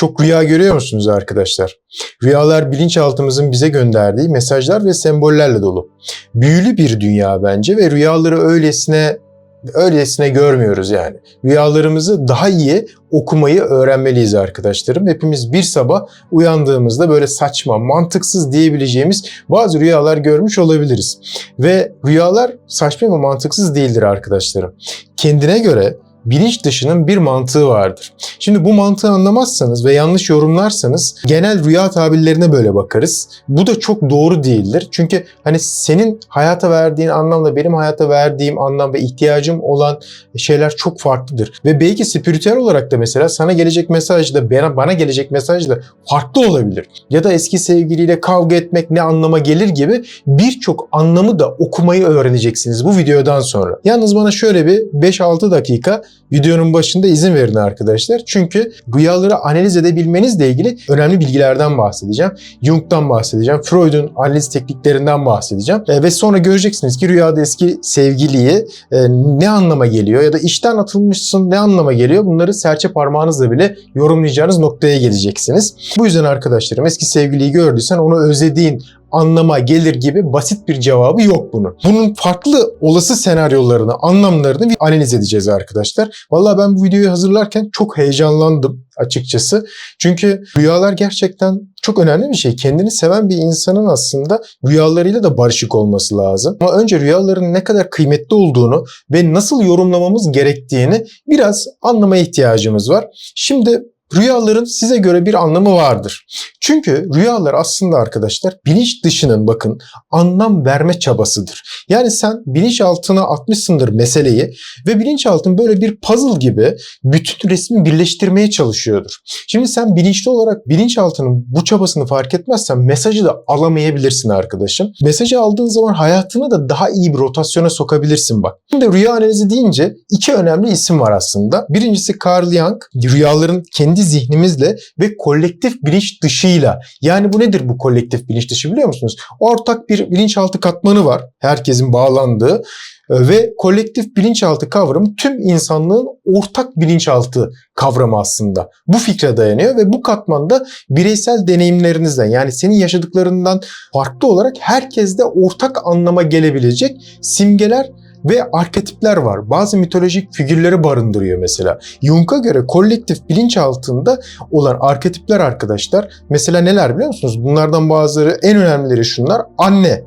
Çok rüya görüyor musunuz arkadaşlar? Rüyalar bilinçaltımızın bize gönderdiği mesajlar ve sembollerle dolu. Büyülü bir dünya bence ve rüyaları öylesine öylesine görmüyoruz yani. Rüyalarımızı daha iyi okumayı öğrenmeliyiz arkadaşlarım. Hepimiz bir sabah uyandığımızda böyle saçma, mantıksız diyebileceğimiz bazı rüyalar görmüş olabiliriz. Ve rüyalar saçma ve mantıksız değildir arkadaşlarım. Kendine göre bilinç dışının bir mantığı vardır. Şimdi bu mantığı anlamazsanız ve yanlış yorumlarsanız genel rüya tabirlerine böyle bakarız. Bu da çok doğru değildir. Çünkü hani senin hayata verdiğin anlamla benim hayata verdiğim anlam ve ihtiyacım olan şeyler çok farklıdır. Ve belki spiritüel olarak da mesela sana gelecek mesaj da bana, gelecek mesaj da farklı olabilir. Ya da eski sevgiliyle kavga etmek ne anlama gelir gibi birçok anlamı da okumayı öğreneceksiniz bu videodan sonra. Yalnız bana şöyle bir 5-6 dakika videonun başında izin verin arkadaşlar. Çünkü rüyaları analiz edebilmenizle ilgili önemli bilgilerden bahsedeceğim. Jung'dan bahsedeceğim. Freud'un analiz tekniklerinden bahsedeceğim. E, ve sonra göreceksiniz ki rüyada eski sevgiliyi e, ne anlama geliyor ya da işten atılmışsın ne anlama geliyor bunları serçe parmağınızla bile yorumlayacağınız noktaya geleceksiniz. Bu yüzden arkadaşlarım eski sevgiliyi gördüysen onu özlediğin anlama gelir gibi basit bir cevabı yok bunun. Bunun farklı olası senaryolarını, anlamlarını bir analiz edeceğiz arkadaşlar. Vallahi ben bu videoyu hazırlarken çok heyecanlandım açıkçası. Çünkü rüyalar gerçekten çok önemli bir şey. Kendini seven bir insanın aslında rüyalarıyla da barışık olması lazım. Ama önce rüyaların ne kadar kıymetli olduğunu ve nasıl yorumlamamız gerektiğini biraz anlamaya ihtiyacımız var. Şimdi Rüyaların size göre bir anlamı vardır. Çünkü rüyalar aslında arkadaşlar bilinç dışının bakın anlam verme çabasıdır. Yani sen bilinçaltına atmışsındır meseleyi ve bilinçaltın böyle bir puzzle gibi bütün resmi birleştirmeye çalışıyordur. Şimdi sen bilinçli olarak bilinçaltının bu çabasını fark etmezsen mesajı da alamayabilirsin arkadaşım. Mesajı aldığın zaman hayatını da daha iyi bir rotasyona sokabilirsin bak. Şimdi rüya analizi deyince iki önemli isim var aslında. Birincisi Carl Jung, rüyaların kendi zihnimizle ve kolektif bilinç dışıyla. Yani bu nedir bu kolektif bilinç dışı biliyor musunuz? Ortak bir bilinçaltı katmanı var. Herkesin bağlandığı ve kolektif bilinçaltı kavramı tüm insanlığın ortak bilinçaltı kavramı aslında. Bu fikre dayanıyor ve bu katmanda bireysel deneyimlerinizden yani senin yaşadıklarından farklı olarak herkeste ortak anlama gelebilecek simgeler ve arketipler var. Bazı mitolojik figürleri barındırıyor mesela. Jung'a göre kolektif bilinç altında olan arketipler arkadaşlar mesela neler biliyor musunuz? Bunlardan bazıları en önemlileri şunlar. Anne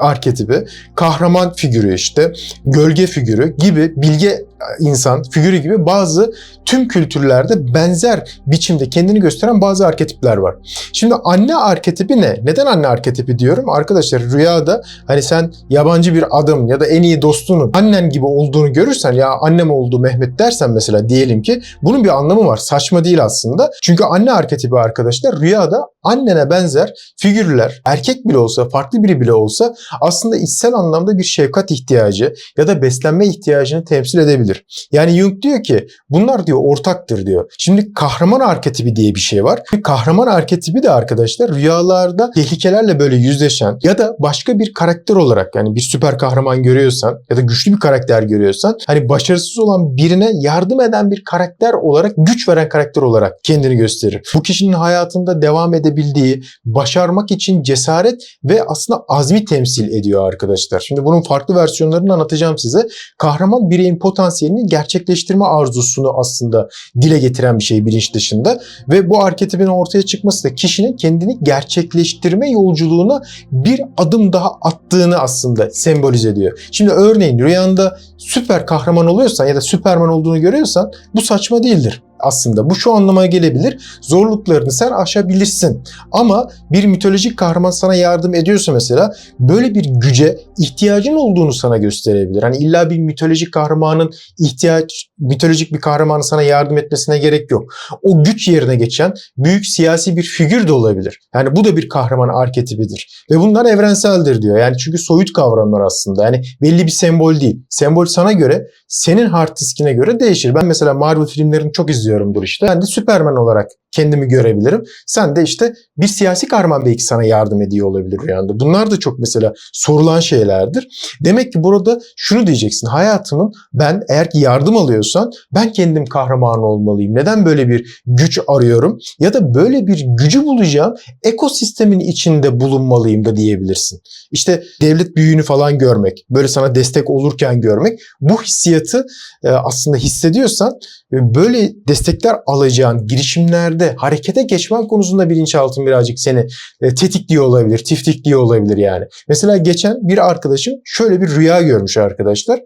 arketipi, kahraman figürü işte, gölge figürü gibi bilge insan figürü gibi bazı tüm kültürlerde benzer biçimde kendini gösteren bazı arketipler var. Şimdi anne arketipi ne? Neden anne arketipi diyorum? Arkadaşlar rüyada hani sen yabancı bir adım ya da en iyi dostunun annen gibi olduğunu görürsen ya annem oldu Mehmet dersen mesela diyelim ki bunun bir anlamı var. Saçma değil aslında. Çünkü anne arketipi arkadaşlar rüyada annene benzer figürler erkek bile olsa farklı biri bile olsa aslında içsel anlamda bir şefkat ihtiyacı ya da beslenme ihtiyacını temsil edebilir. Yani Jung diyor ki bunlar diyor ortaktır diyor. Şimdi kahraman arketipi diye bir şey var. Kahraman arketipi de arkadaşlar rüyalarda tehlikelerle böyle yüzleşen ya da başka bir karakter olarak yani bir süper kahraman görüyorsan ya da güçlü bir karakter görüyorsan hani başarısız olan birine yardım eden bir karakter olarak güç veren karakter olarak kendini gösterir. Bu kişinin hayatında devam edebildiği, başarmak için cesaret ve aslında azmi temsil ediyor arkadaşlar. Şimdi bunun farklı versiyonlarını anlatacağım size. Kahraman bireyin potansiyelini gerçekleştirme arzusunu aslında dile getiren bir şey bilinç dışında ve bu arketipin ortaya çıkması da kişinin kendini gerçekleştirme yolculuğuna bir adım daha attığını aslında sembolize ediyor. Şimdi örneğin rüyanda süper kahraman oluyorsan ya da süperman olduğunu görüyorsan bu saçma değildir aslında. Bu şu anlamaya gelebilir. Zorluklarını sen aşabilirsin. Ama bir mitolojik kahraman sana yardım ediyorsa mesela böyle bir güce ihtiyacın olduğunu sana gösterebilir. Hani illa bir mitolojik kahramanın ihtiyaç, mitolojik bir kahramanın sana yardım etmesine gerek yok. O güç yerine geçen büyük siyasi bir figür de olabilir. Yani bu da bir kahraman arketipidir. Ve bunlar evrenseldir diyor. Yani çünkü soyut kavramlar aslında. Yani belli bir sembol değil. Sembol sana göre, senin hard diskine göre değişir. Ben mesela Marvel filmlerini çok izliyorum izliyorumdur işte. Ben de Superman olarak kendimi görebilirim. Sen de işte bir siyasi kahraman belki sana yardım ediyor olabilir rüyanda. Bunlar da çok mesela sorulan şeylerdir. Demek ki burada şunu diyeceksin. Hayatımın ben eğer ki yardım alıyorsan ben kendim kahraman olmalıyım. Neden böyle bir güç arıyorum? Ya da böyle bir gücü bulacağım ekosistemin içinde bulunmalıyım da diyebilirsin. İşte devlet büyüğünü falan görmek, böyle sana destek olurken görmek bu hissiyatı e, aslında hissediyorsan e, böyle destekler alacağın girişimlerde harekete geçmen konusunda bilinçaltın birazcık seni e, tetikliyor olabilir, tiftikliyor olabilir yani. Mesela geçen bir arkadaşım şöyle bir rüya görmüş arkadaşlar.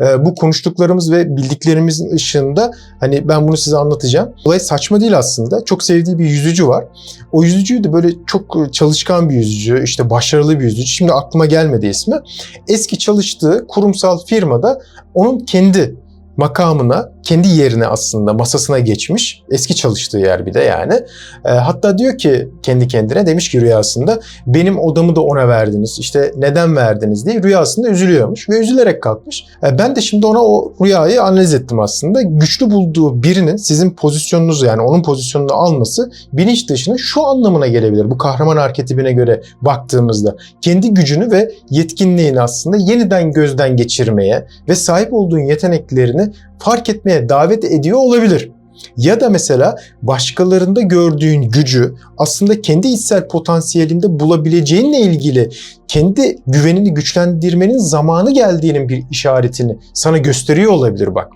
E, bu konuştuklarımız ve bildiklerimizin ışığında hani ben bunu size anlatacağım. Olay saçma değil aslında. Çok sevdiği bir yüzücü var. O yüzücü de böyle çok çalışkan bir yüzücü, işte başarılı bir yüzücü. Şimdi aklıma gelmedi ismi. Eski çalıştığı kurumsal firmada onun kendi makamına, kendi yerine aslında masasına geçmiş. Eski çalıştığı yer bir de yani. E, hatta diyor ki kendi kendine demiş ki rüyasında benim odamı da ona verdiniz. İşte neden verdiniz diye rüyasında üzülüyormuş ve üzülerek kalkmış. E, ben de şimdi ona o rüyayı analiz ettim aslında. Güçlü bulduğu birinin sizin pozisyonunuzu yani onun pozisyonunu alması bilinç dışına şu anlamına gelebilir. Bu kahraman arketipine göre baktığımızda kendi gücünü ve yetkinliğini aslında yeniden gözden geçirmeye ve sahip olduğun yeteneklerini fark etmeye davet ediyor olabilir. Ya da mesela başkalarında gördüğün gücü aslında kendi içsel potansiyelinde bulabileceğinle ilgili kendi güvenini güçlendirmenin zamanı geldiğinin bir işaretini sana gösteriyor olabilir bak.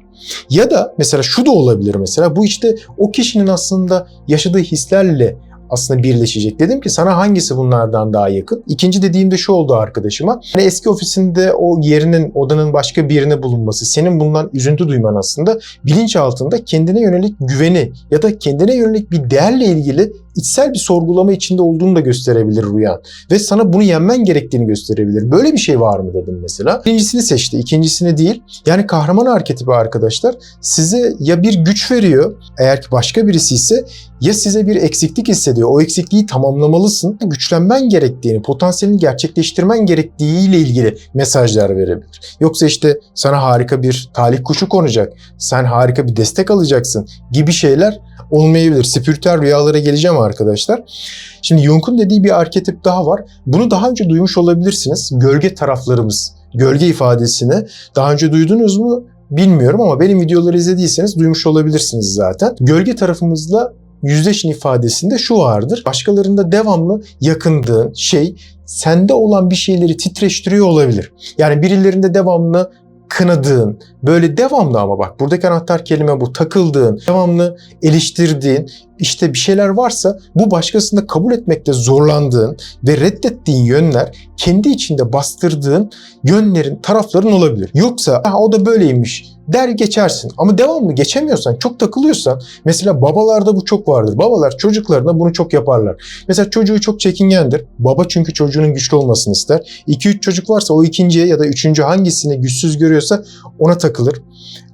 Ya da mesela şu da olabilir mesela bu işte o kişinin aslında yaşadığı hislerle aslında birleşecek. Dedim ki sana hangisi bunlardan daha yakın? İkinci dediğimde şu oldu arkadaşıma. Hani eski ofisinde o yerinin, odanın başka bir yerine bulunması, senin bundan üzüntü duyman aslında bilinç altında kendine yönelik güveni ya da kendine yönelik bir değerle ilgili içsel bir sorgulama içinde olduğunu da gösterebilir rüyan. Ve sana bunu yenmen gerektiğini gösterebilir. Böyle bir şey var mı dedim mesela. Birincisini seçti, ikincisini değil. Yani kahraman arketipi arkadaşlar size ya bir güç veriyor eğer ki başka birisi ise ya size bir eksiklik hissediyor. O eksikliği tamamlamalısın. Güçlenmen gerektiğini, potansiyelini gerçekleştirmen gerektiğiyle ilgili mesajlar verebilir. Yoksa işte sana harika bir talih kuşu konacak. Sen harika bir destek alacaksın gibi şeyler olmayabilir. Spiritüel rüyalara geleceğim arkadaşlar. Şimdi Jung'un dediği bir arketip daha var. Bunu daha önce duymuş olabilirsiniz. Gölge taraflarımız, gölge ifadesini daha önce duydunuz mu bilmiyorum ama benim videoları izlediyseniz duymuş olabilirsiniz zaten. Gölge tarafımızla yüzleşin ifadesinde şu vardır. Başkalarında devamlı yakındığın şey sende olan bir şeyleri titreştiriyor olabilir. Yani birilerinde devamlı kınadığın, böyle devamlı ama bak buradaki anahtar kelime bu, takıldığın, devamlı eleştirdiğin, işte bir şeyler varsa bu başkasında kabul etmekte zorlandığın ve reddettiğin yönler kendi içinde bastırdığın yönlerin, tarafların olabilir. Yoksa o da böyleymiş der geçersin. Ama devamlı geçemiyorsan, çok takılıyorsan mesela babalarda bu çok vardır. Babalar çocuklarına bunu çok yaparlar. Mesela çocuğu çok çekingendir. Baba çünkü çocuğunun güçlü olmasını ister. 2-3 çocuk varsa o ikinciye ya da üçüncü hangisini güçsüz görüyorsa ona takılır.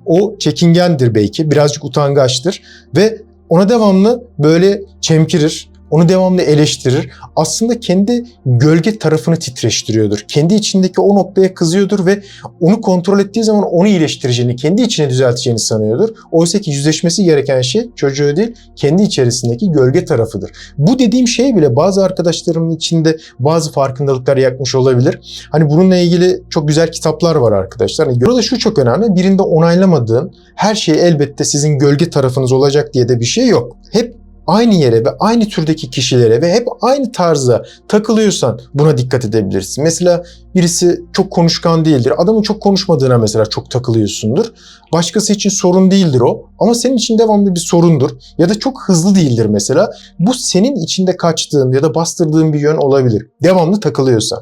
O çekingendir belki, birazcık utangaçtır ve ona devamlı böyle çemkirir, onu devamlı eleştirir. Aslında kendi gölge tarafını titreştiriyordur. Kendi içindeki o noktaya kızıyordur ve onu kontrol ettiği zaman onu iyileştireceğini, kendi içine düzelteceğini sanıyordur. Oysa ki yüzleşmesi gereken şey çocuğu değil, kendi içerisindeki gölge tarafıdır. Bu dediğim şey bile bazı arkadaşlarımın içinde bazı farkındalıklar yakmış olabilir. Hani bununla ilgili çok güzel kitaplar var arkadaşlar. Hani burada şu çok önemli. Birinde onaylamadığın her şey elbette sizin gölge tarafınız olacak diye de bir şey yok. Hep aynı yere ve aynı türdeki kişilere ve hep aynı tarza takılıyorsan buna dikkat edebilirsin. Mesela birisi çok konuşkan değildir. Adamın çok konuşmadığına mesela çok takılıyorsundur. Başkası için sorun değildir o ama senin için devamlı bir sorundur. Ya da çok hızlı değildir mesela. Bu senin içinde kaçtığın ya da bastırdığın bir yön olabilir. Devamlı takılıyorsan.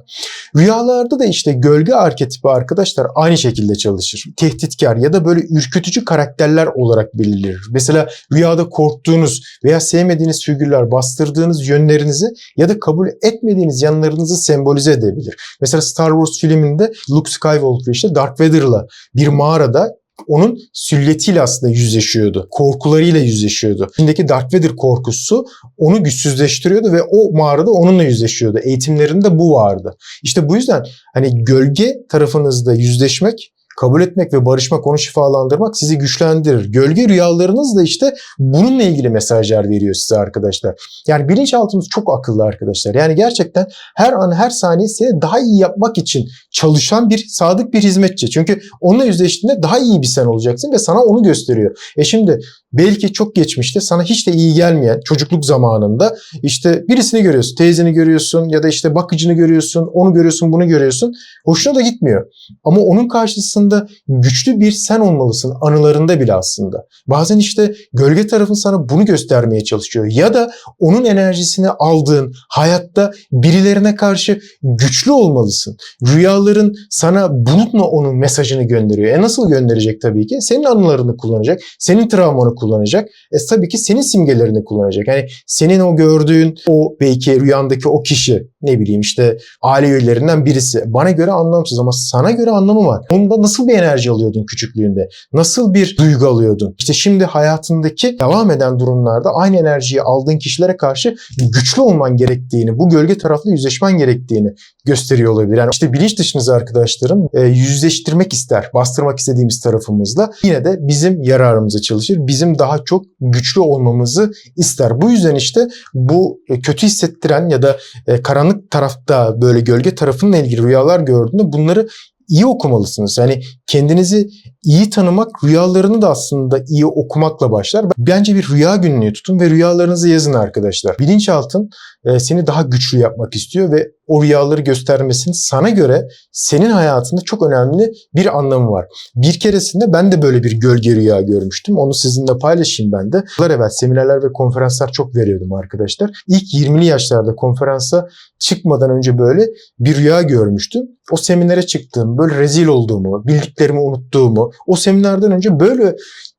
Rüyalarda da işte gölge arketipi arkadaşlar aynı şekilde çalışır. Tehditkar ya da böyle ürkütücü karakterler olarak belirlenir. Mesela rüyada korktuğunuz veya sevmediğiniz figürler bastırdığınız yönlerinizi ya da kabul etmediğiniz yanlarınızı sembolize edebilir. Mesela Star Wars filminde Luke Skywalker işte Darth Vader'la bir mağarada onun süliyetiyle aslında yüzleşiyordu. Korkularıyla yüzleşiyordu. İçindeki Darth Vader korkusu onu güçsüzleştiriyordu ve o mağarada onunla yüzleşiyordu. Eğitimlerinde bu vardı. İşte bu yüzden hani gölge tarafınızda yüzleşmek kabul etmek ve barışmak, onu şifalandırmak sizi güçlendirir. Gölge rüyalarınız da işte bununla ilgili mesajlar veriyor size arkadaşlar. Yani bilinçaltımız çok akıllı arkadaşlar. Yani gerçekten her an her saniye daha iyi yapmak için çalışan bir sadık bir hizmetçi. Çünkü onunla yüzleştiğinde daha iyi bir sen olacaksın ve sana onu gösteriyor. E şimdi belki çok geçmişte sana hiç de iyi gelmeyen çocukluk zamanında işte birisini görüyorsun, teyzeni görüyorsun ya da işte bakıcını görüyorsun, onu görüyorsun, bunu görüyorsun. Hoşuna da gitmiyor. Ama onun karşısında güçlü bir sen olmalısın anılarında bile aslında. Bazen işte gölge tarafın sana bunu göstermeye çalışıyor. Ya da onun enerjisini aldığın hayatta birilerine karşı güçlü olmalısın. Rüyaların sana bununla onun mesajını gönderiyor. E nasıl gönderecek tabii ki? Senin anılarını kullanacak, senin travmanı kullanacak. E tabii ki senin simgelerini kullanacak. Yani senin o gördüğün o belki rüyandaki o kişi ne bileyim işte aile üyelerinden birisi. Bana göre anlamsız ama sana göre anlamı var. Onda nasıl bir enerji alıyordun küçüklüğünde? Nasıl bir duygu alıyordun? İşte şimdi hayatındaki devam eden durumlarda aynı enerjiyi aldığın kişilere karşı güçlü olman gerektiğini, bu gölge taraflı yüzleşmen gerektiğini gösteriyor olabilir. Yani işte bilinç dışınızı arkadaşlarım e, yüzleştirmek ister, bastırmak istediğimiz tarafımızla yine de bizim yararımıza çalışır. Bizim daha çok güçlü olmamızı ister. Bu yüzden işte bu e, kötü hissettiren ya da e, karanlık tarafta böyle gölge tarafınla ilgili rüyalar gördüğünde bunları iyi okumalısınız. Yani kendinizi iyi tanımak rüyalarını da aslında iyi okumakla başlar. Bence bir rüya günlüğü tutun ve rüyalarınızı yazın arkadaşlar. Bilinçaltın seni daha güçlü yapmak istiyor ve o rüyaları göstermesinin sana göre senin hayatında çok önemli bir anlamı var. Bir keresinde ben de böyle bir gölge rüya görmüştüm. Onu sizinle paylaşayım ben de. Yıllar evvel seminerler ve konferanslar çok veriyordum arkadaşlar. İlk 20'li yaşlarda konferansa çıkmadan önce böyle bir rüya görmüştüm. O seminere çıktığım, böyle rezil olduğumu, bildiklerimi unuttuğumu, o seminerden önce böyle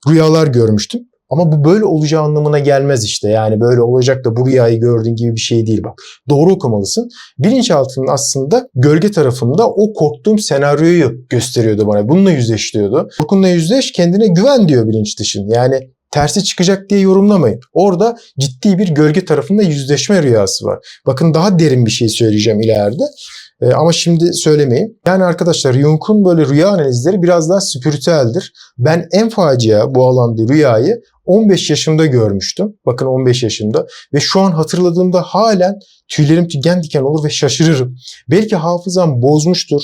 rüyalar görmüştüm. Ama bu böyle olacağı anlamına gelmez işte. Yani böyle olacak da bu rüyayı gördüğün gibi bir şey değil bak. Doğru okumalısın. Bilinçaltının aslında gölge tarafında o korktuğum senaryoyu gösteriyordu bana. Bununla yüzleştiriyordu. Korkunla yüzleş kendine güven diyor bilinç dışın. Yani tersi çıkacak diye yorumlamayın. Orada ciddi bir gölge tarafında yüzleşme rüyası var. Bakın daha derin bir şey söyleyeceğim ileride. E, ama şimdi söylemeyeyim. Yani arkadaşlar Jung'un böyle rüya analizleri biraz daha spiritüeldir. Ben en facia bu alanda rüyayı 15 yaşımda görmüştüm. Bakın 15 yaşımda. Ve şu an hatırladığımda halen tüylerim diken diken olur ve şaşırırım. Belki hafızam bozmuştur.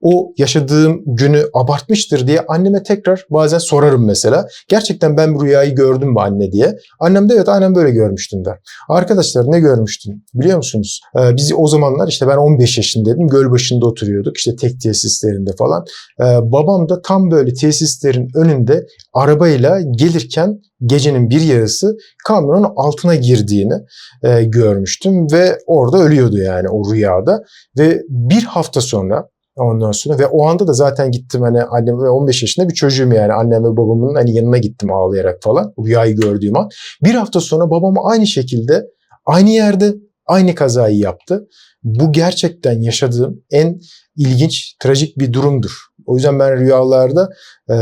O yaşadığım günü abartmıştır diye anneme tekrar bazen sorarım mesela. Gerçekten ben bu rüyayı gördüm mü anne diye. Annem de evet annem böyle görmüştüm der. Arkadaşlar ne görmüştüm biliyor musunuz? Ee, biz o zamanlar işte ben 15 yaşındaydım. Göl başında oturuyorduk işte tek tesislerinde falan. Ee, babam da tam böyle tesislerin önünde arabayla gelirken gecenin bir yarısı kamyonun altına girdiğini e, görmüştüm ve orada ölüyordu yani o rüyada ve bir hafta sonra Ondan sonra ve o anda da zaten gittim hani annem ve 15 yaşında bir çocuğum yani annem ve babamın hani yanına gittim ağlayarak falan rüyayı gördüğüm an. Bir hafta sonra babam aynı şekilde aynı yerde aynı kazayı yaptı. Bu gerçekten yaşadığım en ilginç, trajik bir durumdur. O yüzden ben rüyalarda e,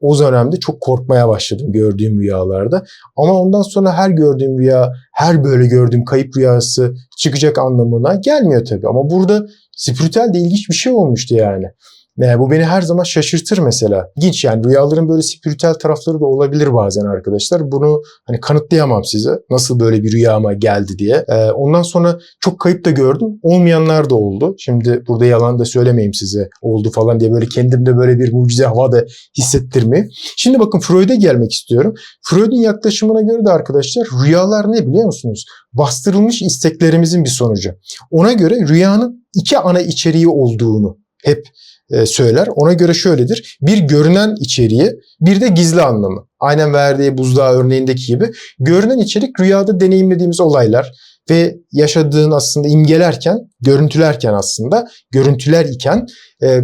o dönemde çok korkmaya başladım gördüğüm rüyalarda. Ama ondan sonra her gördüğüm rüya, her böyle gördüğüm kayıp rüyası çıkacak anlamına gelmiyor tabii. Ama burada spiritüel de ilginç bir şey olmuştu yani. Yani bu beni her zaman şaşırtır mesela. İlginç yani rüyaların böyle spiritüel tarafları da olabilir bazen arkadaşlar. Bunu hani kanıtlayamam size. Nasıl böyle bir rüyama geldi diye. Ee, ondan sonra çok kayıp da gördüm. Olmayanlar da oldu. Şimdi burada yalan da söylemeyeyim size oldu falan diye böyle kendimde böyle bir mucize hava da hissettirmeyeyim. Şimdi bakın Freud'a gelmek istiyorum. Freud'un yaklaşımına göre de arkadaşlar rüyalar ne biliyor musunuz? Bastırılmış isteklerimizin bir sonucu. Ona göre rüyanın iki ana içeriği olduğunu hep e, söyler. Ona göre şöyledir. Bir görünen içeriği, bir de gizli anlamı. Aynen verdiği buzdağı örneğindeki gibi. Görünen içerik rüyada deneyimlediğimiz olaylar ve yaşadığın aslında imgelerken, görüntülerken aslında, görüntüler iken e,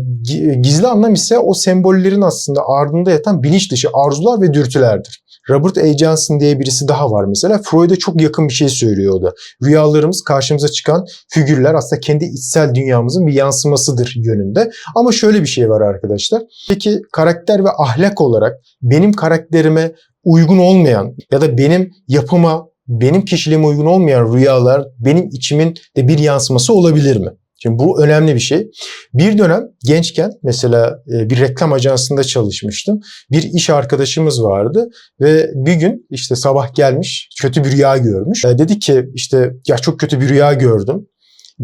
gizli anlam ise o sembollerin aslında ardında yatan bilinç dışı arzular ve dürtülerdir. Robert A. Johnson diye birisi daha var mesela. Freud'a çok yakın bir şey söylüyor o da. Rüyalarımız karşımıza çıkan figürler aslında kendi içsel dünyamızın bir yansımasıdır yönünde. Ama şöyle bir şey var arkadaşlar. Peki karakter ve ahlak olarak benim karakterime uygun olmayan ya da benim yapıma, benim kişiliğime uygun olmayan rüyalar benim içimin de bir yansıması olabilir mi? Şimdi bu önemli bir şey. Bir dönem gençken mesela e, bir reklam ajansında çalışmıştım. Bir iş arkadaşımız vardı ve bir gün işte sabah gelmiş kötü bir rüya görmüş. E, Dedi ki işte ya çok kötü bir rüya gördüm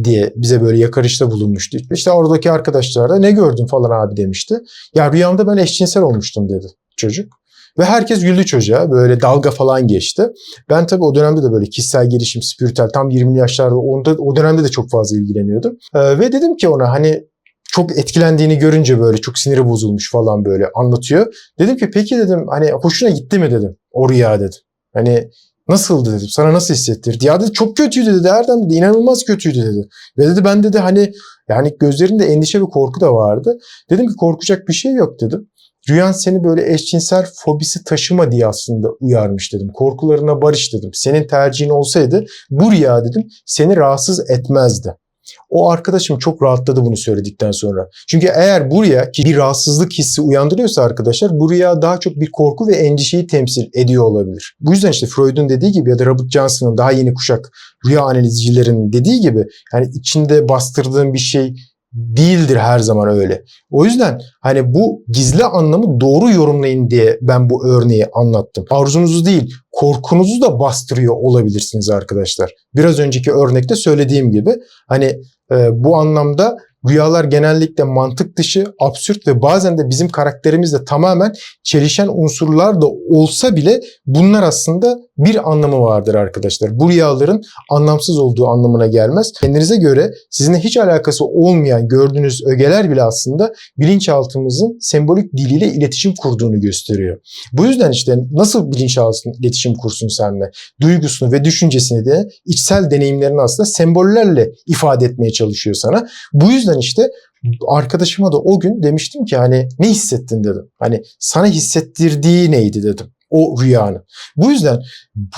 diye bize böyle yakarışta bulunmuştu. İşte oradaki arkadaşlar da ne gördün falan abi demişti. Ya rüyamda ben eşcinsel olmuştum dedi çocuk. Ve herkes güldü çocuğa. Böyle dalga falan geçti. Ben tabii o dönemde de böyle kişisel gelişim, spiritüel tam 20'li yaşlarda onda, o dönemde de çok fazla ilgileniyordum. Ee, ve dedim ki ona hani çok etkilendiğini görünce böyle çok siniri bozulmuş falan böyle anlatıyor. Dedim ki peki dedim hani hoşuna gitti mi dedim o rüya dedim. Hani nasıldı dedim sana nasıl hissettirdi? Ya dedi çok kötüydü dedi Erdem dedi inanılmaz kötüydü dedi. Ve dedi ben dedi hani yani gözlerinde endişe ve korku da vardı. Dedim ki korkacak bir şey yok dedim. Rüyan seni böyle eşcinsel fobisi taşıma diye aslında uyarmış dedim. Korkularına barış dedim. Senin tercihin olsaydı bu rüya dedim seni rahatsız etmezdi. O arkadaşım çok rahatladı bunu söyledikten sonra. Çünkü eğer bu rüya ki bir rahatsızlık hissi uyandırıyorsa arkadaşlar bu rüya daha çok bir korku ve endişeyi temsil ediyor olabilir. Bu yüzden işte Freud'un dediği gibi ya da Robert Johnson'ın daha yeni kuşak rüya analizcilerinin dediği gibi yani içinde bastırdığın bir şey değildir her zaman öyle. O yüzden hani bu gizli anlamı doğru yorumlayın diye ben bu örneği anlattım. Arzunuzu değil, korkunuzu da bastırıyor olabilirsiniz arkadaşlar. Biraz önceki örnekte söylediğim gibi hani e, bu anlamda rüyalar genellikle mantık dışı, absürt ve bazen de bizim karakterimizle tamamen çelişen unsurlar da olsa bile bunlar aslında bir anlamı vardır arkadaşlar. Bu rüyaların anlamsız olduğu anlamına gelmez. Kendinize göre sizinle hiç alakası olmayan gördüğünüz ögeler bile aslında bilinçaltımızın sembolik diliyle iletişim kurduğunu gösteriyor. Bu yüzden işte nasıl bilinçaltı iletişim kursun seninle? Duygusunu ve düşüncesini de içsel deneyimlerini aslında sembollerle ifade etmeye çalışıyor sana. Bu yüzden işte arkadaşıma da o gün demiştim ki hani ne hissettin dedim. Hani sana hissettirdiği neydi dedim o rüyanın. Bu yüzden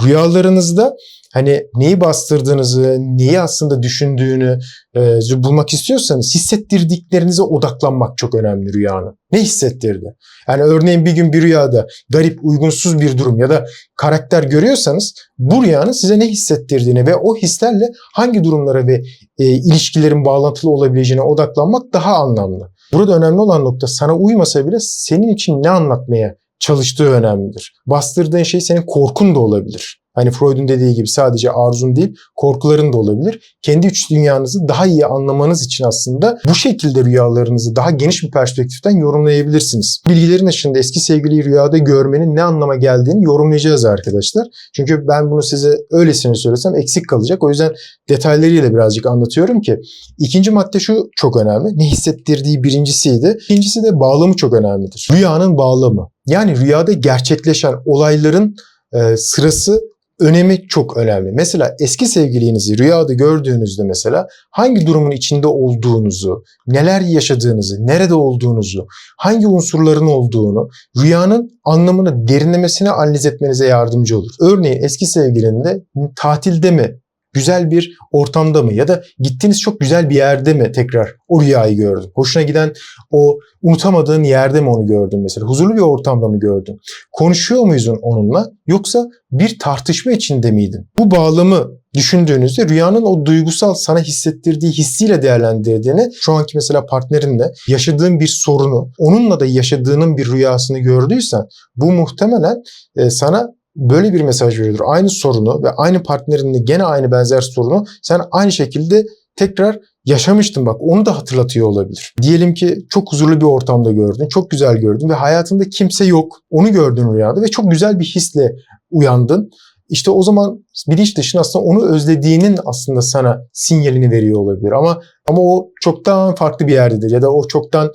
rüyalarınızda hani neyi bastırdığınızı, neyi aslında düşündüğünü e, bulmak istiyorsanız hissettirdiklerinize odaklanmak çok önemli rüyanın. Ne hissettirdi? Yani örneğin bir gün bir rüyada garip, uygunsuz bir durum ya da karakter görüyorsanız bu rüyanın size ne hissettirdiğini ve o hislerle hangi durumlara ve e, ilişkilerin bağlantılı olabileceğine odaklanmak daha anlamlı. Burada önemli olan nokta sana uymasa bile senin için ne anlatmaya çalıştığı önemlidir. Bastırdığın şey senin korkun da olabilir. Hani Freud'un dediği gibi sadece arzun değil, korkuların da olabilir. Kendi iç dünyanızı daha iyi anlamanız için aslında bu şekilde rüyalarınızı daha geniş bir perspektiften yorumlayabilirsiniz. Bilgilerin ışığında eski sevgiliyi rüyada görmenin ne anlama geldiğini yorumlayacağız arkadaşlar. Çünkü ben bunu size öylesine söylesem eksik kalacak. O yüzden detaylarıyla birazcık anlatıyorum ki. İkinci madde şu çok önemli. Ne hissettirdiği birincisiydi. İkincisi de bağlamı çok önemlidir. Rüyanın bağlamı. Yani rüyada gerçekleşen olayların sırası önemi çok önemli. Mesela eski sevgilinizi rüyada gördüğünüzde mesela hangi durumun içinde olduğunuzu, neler yaşadığınızı, nerede olduğunuzu, hangi unsurların olduğunu, rüyanın anlamını derinlemesine analiz etmenize yardımcı olur. Örneğin eski sevgilinde tatilde mi güzel bir ortamda mı ya da gittiğiniz çok güzel bir yerde mi tekrar o rüyayı gördün? Hoşuna giden o unutamadığın yerde mi onu gördün mesela? Huzurlu bir ortamda mı gördün? Konuşuyor muydun onunla yoksa bir tartışma içinde miydin? Bu bağlamı düşündüğünüzde rüyanın o duygusal sana hissettirdiği hissiyle değerlendirdiğini şu anki mesela partnerinle yaşadığın bir sorunu onunla da yaşadığının bir rüyasını gördüysen bu muhtemelen e, sana böyle bir mesaj veriyordur. Aynı sorunu ve aynı partnerinle gene aynı benzer sorunu sen aynı şekilde tekrar yaşamıştın bak onu da hatırlatıyor olabilir. Diyelim ki çok huzurlu bir ortamda gördün, çok güzel gördün ve hayatında kimse yok. Onu gördün rüyada ve çok güzel bir hisle uyandın. İşte o zaman bilinç dışında aslında onu özlediğinin aslında sana sinyalini veriyor olabilir. Ama ama o çoktan farklı bir yerdedir ya da o çoktan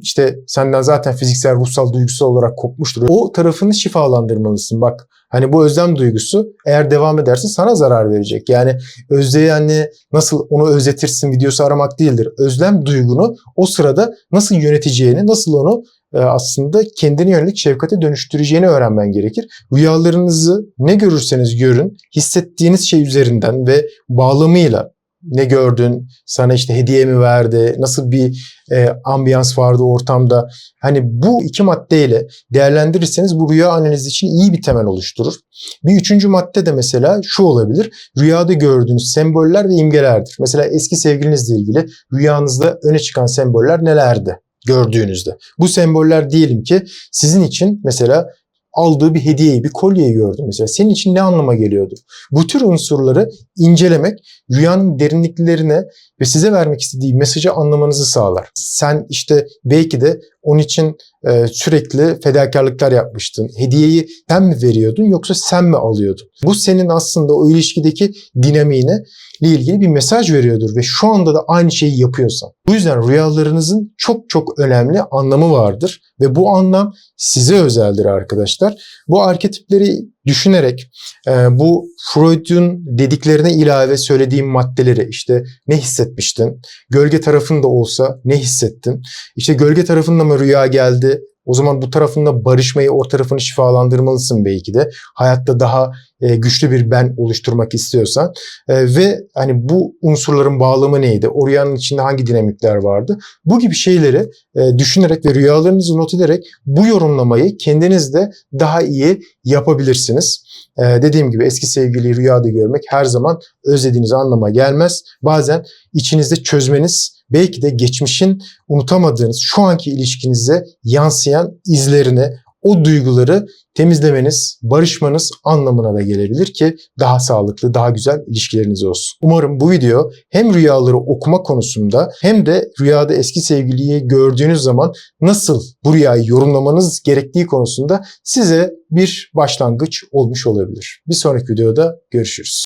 işte senden zaten fiziksel, ruhsal, duygusal olarak kopmuştur. O tarafını şifalandırmalısın. Bak hani bu özlem duygusu eğer devam ederse sana zarar verecek. Yani özleyenle nasıl onu özletirsin videosu aramak değildir. Özlem duygunu o sırada nasıl yöneteceğini, nasıl onu aslında kendine yönelik şefkate dönüştüreceğini öğrenmen gerekir. Rüyalarınızı ne görürseniz görün, hissettiğiniz şey üzerinden ve bağlamıyla ne gördün? Sana işte hediye mi verdi? Nasıl bir e, ambiyans vardı ortamda? Hani bu iki maddeyle değerlendirirseniz bu rüya analizi için iyi bir temel oluşturur. Bir üçüncü madde de mesela şu olabilir. Rüyada gördüğünüz semboller ve imgelerdir. Mesela eski sevgilinizle ilgili rüyanızda öne çıkan semboller nelerdi gördüğünüzde? Bu semboller diyelim ki sizin için mesela aldığı bir hediyeyi, bir kolyeyi gördün mesela. Senin için ne anlama geliyordu? Bu tür unsurları incelemek rüyanın derinliklerine ve size vermek istediği mesajı anlamanızı sağlar. Sen işte belki de onun için e, sürekli fedakarlıklar yapmıştın. Hediyeyi sen mi veriyordun yoksa sen mi alıyordun? Bu senin aslında o ilişkideki dinamiğine ilgili bir mesaj veriyordur ve şu anda da aynı şeyi yapıyorsan. Bu yüzden rüyalarınızın çok çok önemli anlamı vardır ve bu anlam size özeldir arkadaşlar. Bu arketipleri düşünerek e, bu Freud'un dediklerine ilave söylediğim maddeleri işte ne hissetmiştin? Gölge tarafında olsa ne hissettin? İşte gölge tarafında mı rüya geldi? O zaman bu tarafında barışmayı, o tarafını şifalandırmalısın belki de. Hayatta daha e, güçlü bir ben oluşturmak istiyorsan. E, ve hani bu unsurların bağlamı neydi? O rüyanın içinde hangi dinamikler vardı? Bu gibi şeyleri e, düşünerek ve rüyalarınızı not ederek bu yorumlamayı kendiniz de daha iyi yapabilirsiniz. E, dediğim gibi eski sevgiliyi rüyada görmek her zaman özlediğiniz anlama gelmez. Bazen içinizde çözmeniz belki de geçmişin unutamadığınız şu anki ilişkinize yansıyan izlerini, o duyguları temizlemeniz, barışmanız anlamına da gelebilir ki daha sağlıklı, daha güzel ilişkileriniz olsun. Umarım bu video hem rüyaları okuma konusunda hem de rüyada eski sevgiliyi gördüğünüz zaman nasıl bu rüyayı yorumlamanız gerektiği konusunda size bir başlangıç olmuş olabilir. Bir sonraki videoda görüşürüz.